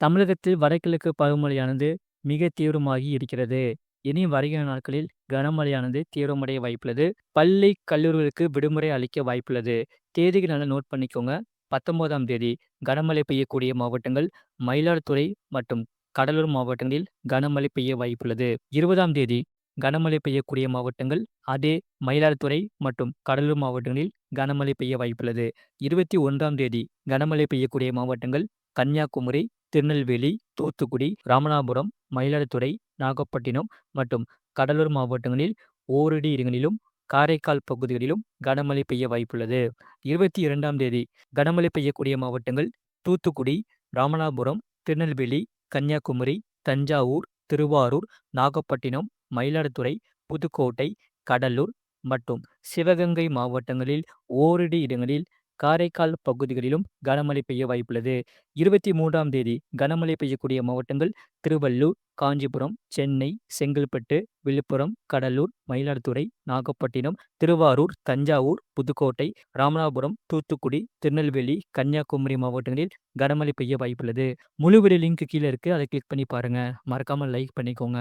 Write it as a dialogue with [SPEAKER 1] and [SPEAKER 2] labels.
[SPEAKER 1] தமிழகத்தில் வடகிழக்கு பருவமழையானது மிக தீவிரமாகி இருக்கிறது. இனி வருகிற நாட்களில் கனமழையானது தீவிரமடைய வாய்ப்புள்ளது. பள்ளி, கல்லூரிகளுக்கு விடுமுறை அளிக்க வாய்ப்புள்ளது. தேதிகள் நல்லா நோட் பண்ணிக்கோங்க. 19ஆம் தேதி கனமழை பெய்யக்கூடிய மாவட்டங்கள் மயிலாடுதுறை மற்றும் கடலூர் மாவட்டங்களில் கனமழை பெய்ய வாய்ப்புள்ளது. 20ஆம் தேதி கனமழை பெய்யக்கூடிய மாவட்டங்கள் அதே மயிலாடுதுறை மற்றும் கடலூர் மாவட்டங்களில் கனமழை பெய்ய வாய்ப்புள்ளது. 21ஆம் தேதி கனமழை பெய்யக்கூடிய மாவட்டங்கள் கன்னியாகுமரி, திருநெல்வேலி, தூத்துக்குடி, ராமநாதபுரம், மயிலாடுதுறை, நாகப்பட்டினம் மற்றும் கடலூர் மாவட்டங்களில் ஓரிரு இடங்களிலும், காரைக்கால் பகுதிகளிலும் கனமழை பெய்ய வாய்ப்புள்ளது. 22ஆம் தேதி கனமழை பெய்யக்கூடிய மாவட்டங்கள் தூத்துக்குடி, ராமநாதபுரம், திருநெல்வேலி, கன்னியாகுமரி, தஞ்சாவூர், திருவாரூர், நாகப்பட்டினம், மயிலாடுதுறை, புதுக்கோட்டை, கடலூர் மற்றும் சிவகங்கை மாவட்டங்களில் ஓரிரு இடங்களில், காரைக்கால் பகுதிகளிலும் கனமழை பெய்ய வாய்ப்புள்ளது. 23ஆம் தேதி கனமழை பெய்யக்கூடிய மாவட்டங்கள் திருவள்ளூர், காஞ்சிபுரம், சென்னை, செங்கல்பட்டு, விழுப்புரம், கடலூர், மயிலாடுதுறை, நாகப்பட்டினம், திருவாரூர், தஞ்சாவூர், புதுக்கோட்டை, ராமநாதபுரம், தூத்துக்குடி, திருநெல்வேலி, கன்னியாகுமரி மாவட்டங்களில் கனமழை பெய்ய வாய்ப்புள்ளது. முழு வீடியோ லிங்க் கீழே இருக்கு. அதை கிளிக் பண்ணி பாருங்கள் மறக்காமல் லைக் பண்ணிக்கோங்க.